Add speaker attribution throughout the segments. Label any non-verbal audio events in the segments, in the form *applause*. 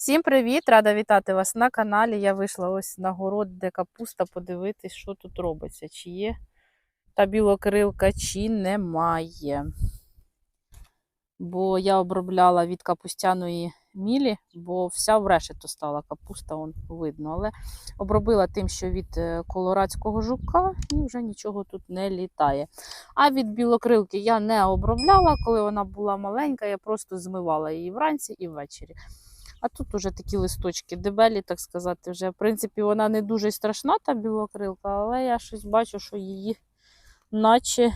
Speaker 1: Всім привіт! Рада вітати вас на каналі. Я вийшла ось на город, де капуста, подивитись, що тут робиться. Чи є та білокрилка, чи немає. Бо я обробляла від капустяної мілі, бо вся в решето стала капуста, он видно. Але обробила тим, що від е, колорадського жука, і вже нічого тут не літає. А від білокрилки я не обробляла, коли вона була маленька, я просто змивала її вранці і ввечері. А тут уже такі листочки дебелі, так сказати. Вже, в принципі, вона не дуже страшна, та білокрилка, але я щось бачу, що її наче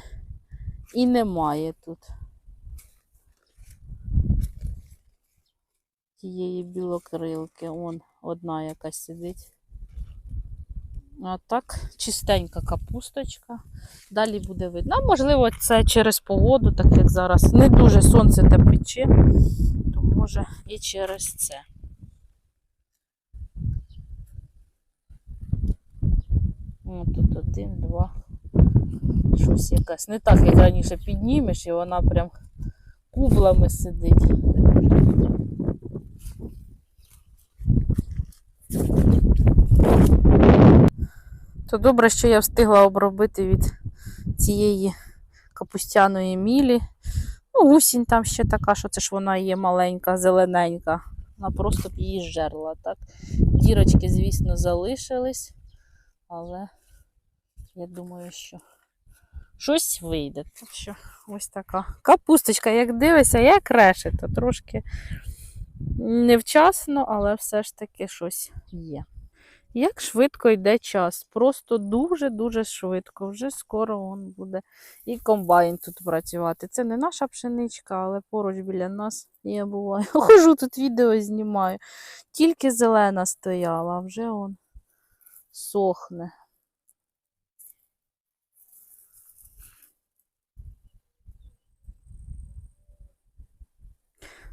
Speaker 1: і немає тут. Тієї білокрилки. Вон одна якась сидить. А так, чистенька капусточка. Далі буде видно. А можливо, це через погоду, так як зараз не дуже сонце те пече, може і через це. О, тут один, два. Щось якась. Не так, як раніше піднімеш, і вона прям кублами сидить. То добре, що я встигла обробити від цієї капустяної мілі. Ну, гусінь там ще така, що це ж вона є маленька, зелененька. Вона просто б її жерла. Так? Дірочки, звісно, залишились, але я думаю, що щось вийде. Так що ось така капусточка, як дивишся, як решета. Трошки невчасно, але все ж таки щось є. Як швидко йде час. Просто дуже-дуже швидко. Вже скоро он буде і комбайн тут працювати. Це не наша пшеничка, але поруч біля нас я буваю. *laughs* Хожу тут відео знімаю. Тільки зелена стояла, а вже он сохне.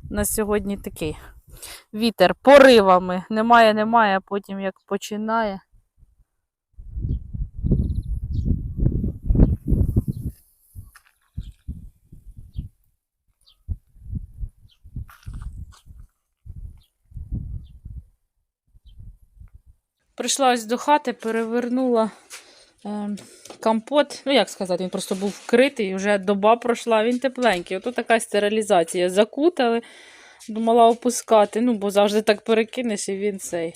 Speaker 1: На сьогодні такий вітер поривами. Немає, немає, а потім як починає. Прийшла ось до хати, перевернула е, компот. Ну, як сказати, він просто був вкритий, вже доба пройшла, він тепленький. Ото така стерилізація. Закутали, думала опускати, ну, бо завжди так перекинеш, і він цей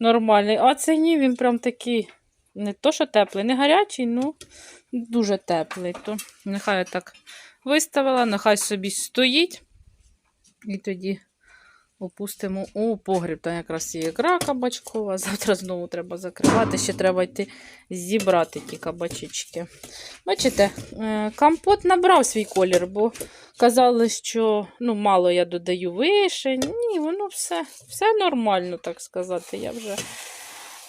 Speaker 1: нормальний. А це ні, він прям такий, не то, що теплий, не гарячий, ну дуже теплий. То нехай я так виставила, нехай собі стоїть. І тоді опустимо у погріб. Там якраз є ікра кабачкова. *laughs* Завтра знову треба закривати. Ще треба йти зібрати ті кабачечки. Бачите, е, компот набрав свій колір, бо казали, що ну, мало я додаю вишень. Ні, воно все, все нормально, так сказати. Я вже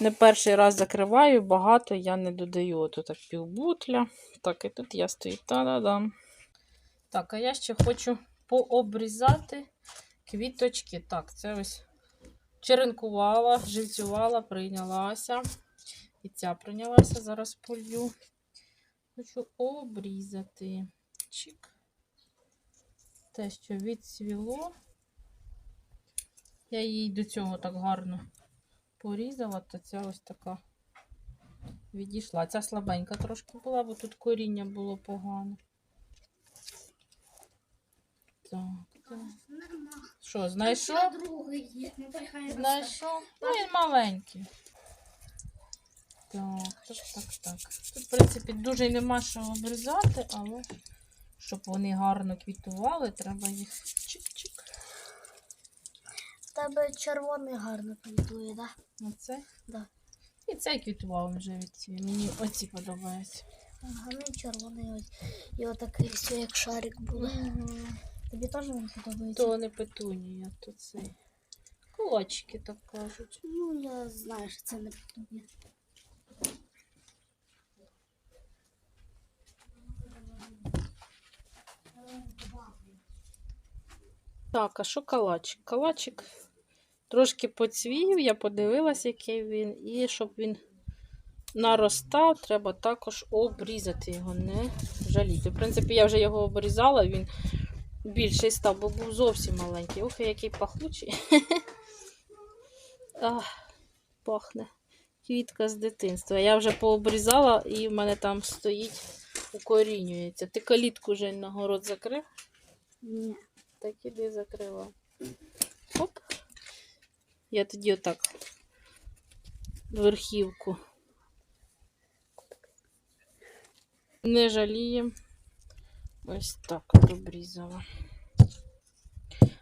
Speaker 1: не перший раз закриваю, багато я не додаю. Ото так півбутля. Так, і тут я стою. Та-да-дам. Так, а я ще хочу пообрізати квіточки. Так, це ось черенкувала, живцювала, прийнялася. І ця прийнялася, зараз полью. Хочу обрізати. Чик. Те, що відцвіло. Я її до цього так гарно порізала, то ця ось така відійшла. Ця слабенька трошки була, бо тут коріння було погано. Так, так. Що, знайшов?
Speaker 2: другий. Ну, так.
Speaker 1: Знайшов? Ну, він маленький. Так, так, так, так. Тут, в принципі, дуже й нема що обрізати, але щоб вони гарно квітували, треба їх чик-чик.
Speaker 2: В тебе червоний гарно квітує, да?
Speaker 1: Оце.
Speaker 2: Да.
Speaker 1: І цей квітував вже від цієї. Мені оці подобаються.
Speaker 2: Ага, ну і червоний ось. І отакий все як шарик буде. Тобі теж він подобається?
Speaker 1: То не петунія, то цей. Кулачки так кажуть.
Speaker 2: Ну, я знаю, що це не подобає.
Speaker 1: Так, а що калачик? Калачик трошки поцвів, я подивилась, який він, і щоб він наростав, треба також обрізати його, не жаліти. В принципі, я вже його обрізала, він більший став, бо був зовсім маленький. Ох, який пахучий. *laughs* Ах, пахне. Квітка з дитинства. Я вже пообрізала і в мене там стоїть, укорінюється. Ти калітку вже на город закрив?
Speaker 2: Ні.
Speaker 1: Так іди закрила. Оп. Я тоді отак верхівку. Не жаліємо. Ось так обрізала.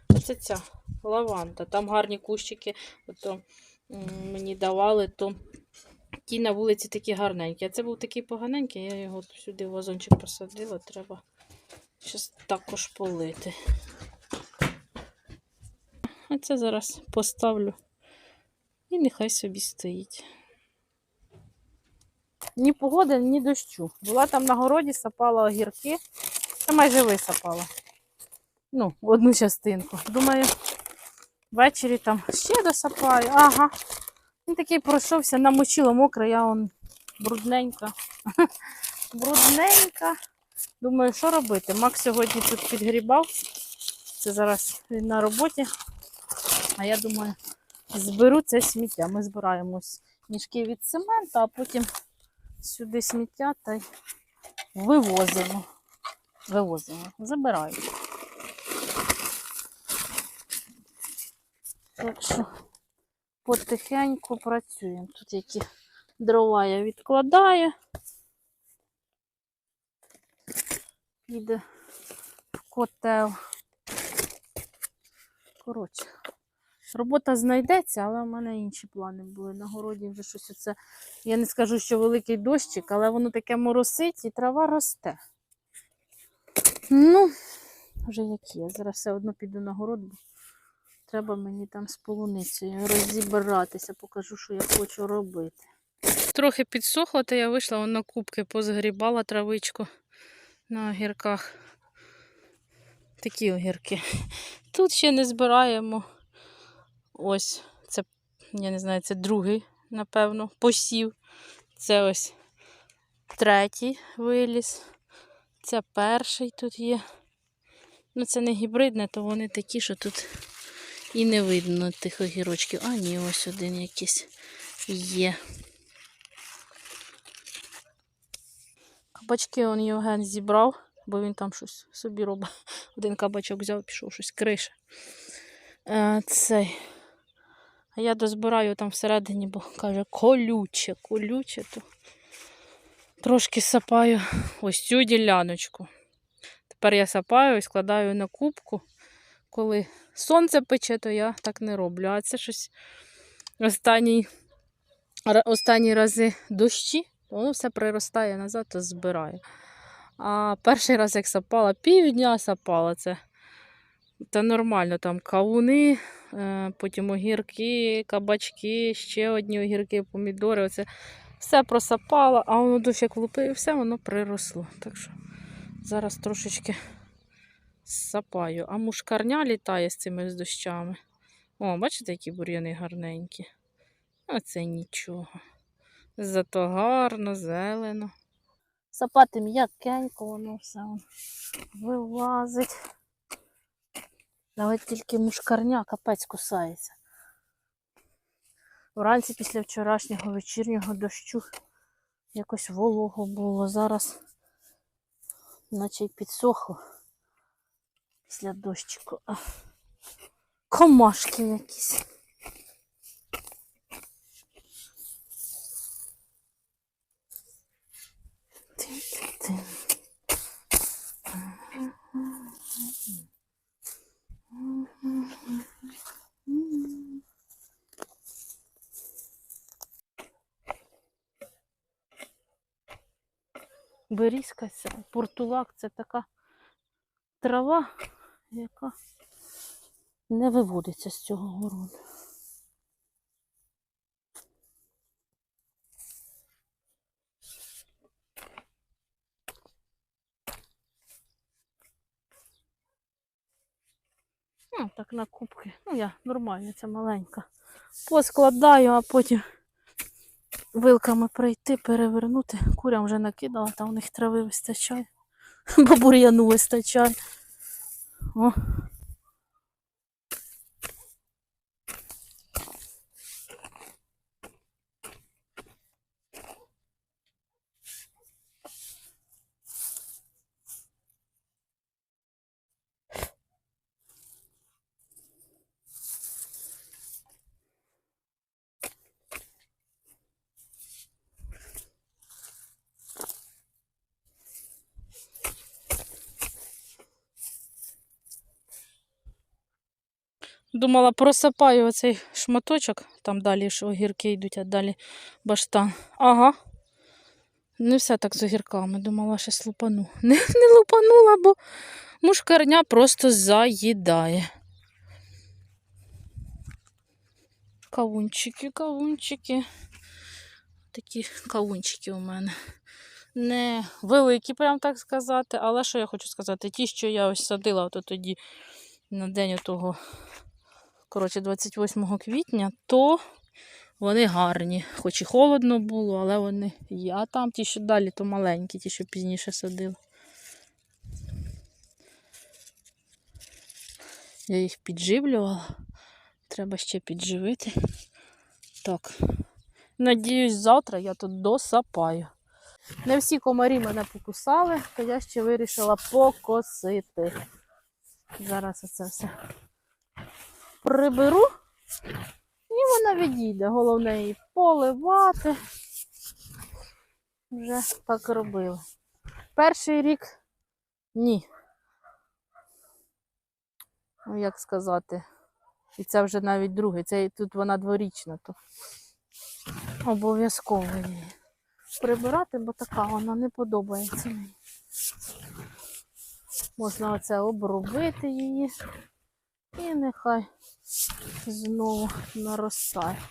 Speaker 1: Оце ця лаванда. Там гарні кущики. Ото мені давали, то ті на вулиці такі гарненькі. А це був такий поганенький, я його сюди в вазончик посадила. Треба щось також полити. А це зараз поставлю. І нехай собі стоїть. Ні погоди, ні дощу. Була там на городі, сапала огірки. Та майже висапала. Ну, одну частинку. Думаю, ввечері там ще досапаю. Ага. Він такий пройшовся, намочило мокре, я он брудненька. *laughs* брудненька. Думаю, що робити? Макс сьогодні тут підгрібав. Це зараз він на роботі. А я думаю, зберу це сміття. Ми збираємо мішки від цементу, а потім сюди сміття та й вивозимо. Вивозимо, забираю. Так що потихеньку працюємо. Тут які дрова я відкладаю. Піде котел. Коротше, робота знайдеться, але в мене інші плани були. На городі вже щось оце. Я не скажу, що великий дощик, але воно таке моросить і трава росте. Ну, вже як є. Зараз все одно піду на город, бо треба мені там з полуницею розібратися, покажу, що я хочу робити. Трохи підсохло, то я вийшла на кубки, позгрібала травичку на огірках. Такі огірки. Тут ще не збираємо. Ось, це, я не знаю, це другий, напевно, посів. Це ось третій виліз. Це перший тут є. Ну, це не гібридне, то вони такі, що тут і не видно тих огірочків. А, ні, ось один якийсь є. Кабачки он Євген зібрав, бо він там щось собі робить. *laughs* Один кабачок взяв, пішов щось крише. Е, цей. А я дозбираю там всередині, бо каже, колюче, колюче, то трошки сапаю ось цю діляночку. Тепер я сапаю і складаю на кубку. Коли сонце пече, то я так не роблю. А це щось останні, останні рази дощі, воно все приростає назад, то збираю. А перший раз, як сапала, півдня сапала це. Та нормально, там кавуни, е, потім огірки, кабачки, ще одні огірки, помідори. Оце все просапала, а воно дощ як влупив, і все воно приросло. Так що зараз трошечки сапаю. А мушкарня літає з цими дощами. О, бачите, які бур'яни гарненькі. Оце нічого. Зато гарно, зелено. Сапати м'якенько, воно все вилазить. Навіть тільки мушкарня капець кусається. Вранці після вчорашнього вечірнього дощу якось волого було. Зараз наче й підсохло після дощику. Комашки якісь. Тин-тин-тин. Берізка, портулак це така трава, яка не виводиться з цього городу. Ну, так на кубки. Ну, я нормально, це маленька. Поскладаю, а потім вилками пройти, перевернути. Курям вже накидала, там у них трави вистачає. *laughs* Бо бур'яну вистачає. О. Думала, просипаю оцей шматочок, там далі ж огірки йдуть, а далі баштан. Ага. Не все так з огірками. Думала, щось лупану. *laughs* Не, не лупанула, бо мушкарня просто заїдає. Кавунчики, кавунчики. Такі кавунчики у мене. Не великі, прям так сказати. Але що я хочу сказати? Ті, що я ось садила ото тоді на день того, коротше, 28 квітня, то вони гарні. Хоч і холодно було, але вони є. А там ті, що далі, то маленькі, ті, що пізніше садила. Я їх підживлювала. Треба ще підживити. Так. Надіюсь, завтра я тут досапаю. Не всі комарі мене покусали, то я ще вирішила покосити. Зараз оце все приберу. І вона відійде. Головне її поливати. Вже так робила. Перший рік ні. Ну, як сказати. І це вже навіть другий. Це тут вона дворічна, то обов'язково її прибирати, бо така вона не подобається мені. Можна оце обробити її. І нехай знову наростає.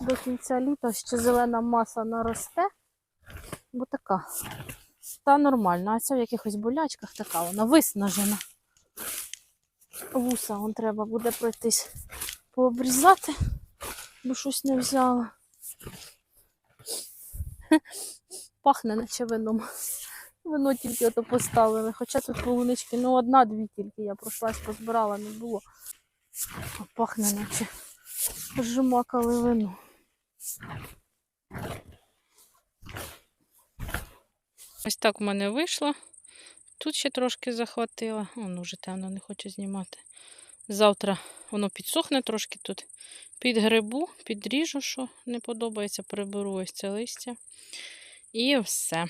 Speaker 1: До кінця літа ще зелена маса наросте, бо така. Та нормальна, а ця в якихось болячках така вона виснажена. Вуса вон треба буде пройтись пообрізати, бо щось не взяла. *laughs* Пахне наче вином. Вино тільки ото поставили. Хоча тут полунички, ну одна-дві тільки. Я пройшлась, позбирала, не було. Пахне наче жмакали вино. Ось так в мене вийшло. Тут ще трошки захватила. Воно вже темно не хоче знімати. Завтра воно підсохне трошки тут. Під грибу, підріжу, що не подобається, приберу ось це листя. І все.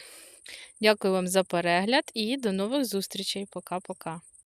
Speaker 1: Дякую вам за перегляд і до нових зустрічей. Пока-пока.